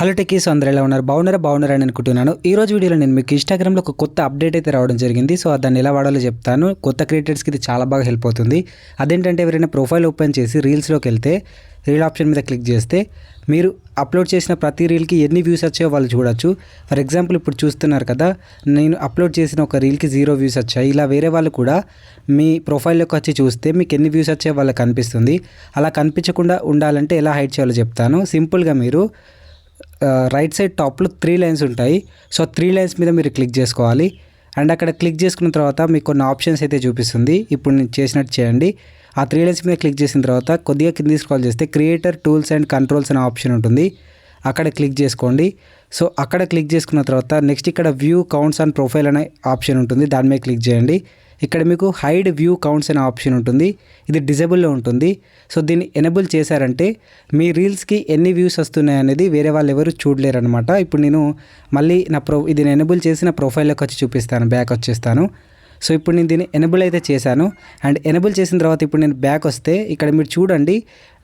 Hello techies అందరూ ఎలా ఉన్నారు? బాగున్నారా? బాగున్నారా అని అనుకుంటున్నాను. ఈ రోజు వీడియోలో నేను మీకు ఇన్స్టాగ్రామ్లో ఒక కొత్త అప్డేట్ అయితే రావడం జరిగింది. సో దాన్ని ఎలా వాడాలో చెప్తాను. కొత్త క్రియేటర్స్కి ఇది చాలా బాగా హెల్ప్ అవుతుంది. అదేంటంటే ఎవరైనా ప్రొఫైల్ ఓపెన్ చేసి రీల్స్లోకి వెళ్తే రీల్ ఆప్షన్ మీద క్లిక్ చేస్తే మీరు అప్లోడ్ చేసిన ప్రతి రీల్కి ఎన్ని వ్యూస్ వచ్చాయో వాళ్ళు చూడొచ్చు. ఫర్ ఎగ్జాంపుల్ ఇప్పుడు చూస్తున్నారు కదా నేను అప్లోడ్ చేసిన ఒక రీల్కి జీరో వ్యూస్ వచ్చాయి. ఇలా వేరే వాళ్ళు కూడా మీ ప్రొఫైల్లోకి వచ్చి చూస్తే మీకు ఎన్ని వ్యూస్ వచ్చాయో వాళ్ళకి కనిపిస్తుంది. అలా కనిపించకుండా ఉండాలంటే ఎలా హైడ్ చేయాలో చెప్తాను. సింపుల్గా మీరు రైట్ సైడ్ టాప్లో త్రీ లైన్స్ ఉంటాయి. సో త్రీ లైన్స్ మీద మీరు క్లిక్ చేసుకోవాలి. అండ్ అక్కడ క్లిక్ చేసుకున్న తర్వాత మీకు కొన్ని ఆప్షన్స్ అయితే చూపిస్తుంది. ఇప్పుడు నేను చేసినట్టు చేయండి. ఆ త్రీ లైన్స్ మీద క్లిక్ చేసిన తర్వాత కొద్దిగా కింద స్క్రాల్ చేస్తే క్రియేటర్ టూల్స్ అండ్ కంట్రోల్స్ అనే ఆప్షన్ ఉంటుంది. అక్కడ క్లిక్ చేసుకోండి. సో అక్కడ క్లిక్ చేసుకున్న తర్వాత నెక్స్ట్ ఇక్కడ వ్యూ కౌంట్స్ అండ్ ప్రొఫైల్ అనే ఆప్షన్ ఉంటుంది. దాని మీద క్లిక్ చేయండి. ఇక్కడ మీకు హైడ్ వ్యూ కౌంట్స్ అనే ఆప్షన్ ఉంటుంది. ఇది డిజేబుల్లో ఉంటుంది. సో దీన్ని ఎనేబుల్ చేశారంటే మీ రీల్స్కి ఎన్ని వ్యూస్ వస్తున్నాయి అనేది వేరే వాళ్ళు ఎవరు చూడలేరు అనమాట ఇప్పుడు నేను మళ్ళీ నా ప్రొ ఇది ఎనేబుల్ చేసి నా ప్రొఫైల్లోకి వచ్చి చూపిస్తాను. బ్యాక్ వచ్చేస్తాను. సో ఇప్పుడు నేను దీన్ని ఎనేబుల్ అయితే చేశాను. అండ్ ఎనేబుల్ చేసిన తర్వాత ఇప్పుడు నేను బ్యాక్ వస్తే ఇక్కడ మీరు చూడండి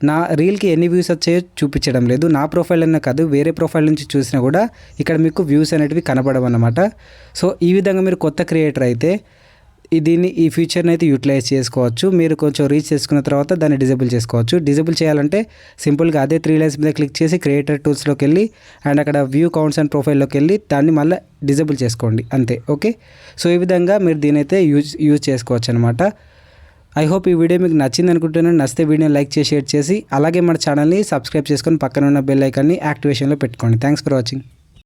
నా రీల్కి ఎన్ని వ్యూస్ వచ్చాయో చూపించడం లేదు. నా ప్రొఫైల్ అన్న కాదు వేరే ప్రొఫైల్ నుంచి చూసినా కూడా ఇక్కడ మీకు వ్యూస్ అనేటివి కనపడవన్నమాట. సో ఈ విధంగా మీరు కొత్త క్రియేటర్ అయితే దీన్ని ఈ ఫీచర్ని అయితే యూటిలైజ్ చేసుకోవచ్చు. మీరు కొంచెం రీచ్ చేసుకున్న తర్వాత దాన్ని డిజేబుల్ చేసుకోవచ్చు. డిజేబుల్ చేయాలంటే సింపుల్గా అదే త్రీ లైన్స్ మీద క్లిక్ చేసి క్రియేటర్ టూల్స్లోకి వెళ్ళి అండ్ అక్కడ వ్యూ కౌంట్స్ అండ్ ప్రొఫైల్లోకి వెళ్ళి దాన్ని మళ్ళీ డిజేబుల్ చేసుకోండి. అంతే ఓకే? సో ఈ విధంగా మీరు దీని అయితే యూజ్ యూజ్ చేసుకోవచ్చు అనమాట ఐ హోప్ ఈ వీడియో మీకు నచ్చింది అనుకుంటున్నాను. నచ్చితే వీడియో లైక్ చేసి షేర్ చేసి అలాగే మన ఛానల్ని సబ్స్క్రైబ్ చేసుకొని పక్కన ఉన్న బెల్ ఐకాన్ని యాక్టివేషన్లో పెట్టుకోండి. Thanks for watching